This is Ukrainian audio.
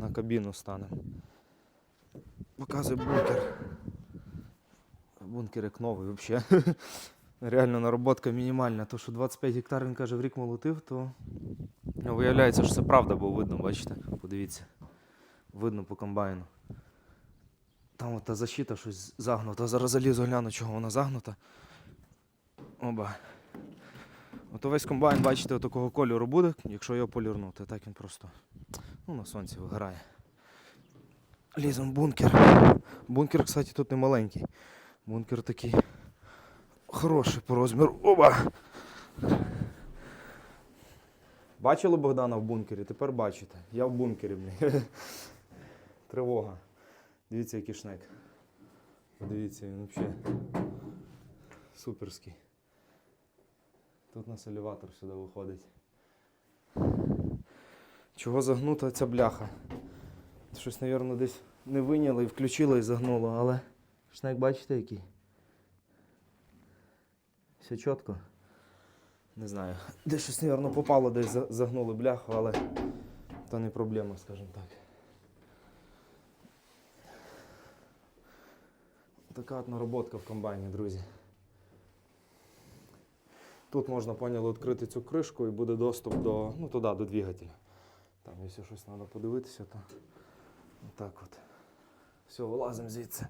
на кабіну станемо. Показує бункер. Бункер як новий взагалі. Реально нароботка мінімальна. То, що 25 гектар, він каже, в рік молотив, то ну, виявляється, що це правда, бо видно, бачите? Подивіться. Видно по комбайну. Там от та защита щось загнута. Зараз залізу гляну, чого вона загнута. Оба. Ото весь комбайн, бачите, такого кольору буде, якщо його полірнути. Так він просто ну, на сонці виграє. Лізом в бункер. Бункер, кстати, тут не маленький. Бункер такий хороший по розміру. Оба! Бачили Богдана в бункері? Тепер бачите. Я в бункері, блін. Тривога. Дивіться, який шнек. Дивіться, він взагалі суперський. Тут у нас елеватор сюди виходить. Чого загнута ця бляха? Щось, мабуть, десь не виняли і включило і загнуло, але шнек бачите який? Все чітко. Не знаю. Десь щось, мабуть, попало, десь за- загнули бляху, але то не проблема, скажімо так. Така от нароботка в комбайні, друзі. Тут можна, поняли, відкрити цю кришку і буде доступ до, ну, туди, до двигателя. Там, якщо щось треба подивитися, то так от. Все, вилазимо звідси.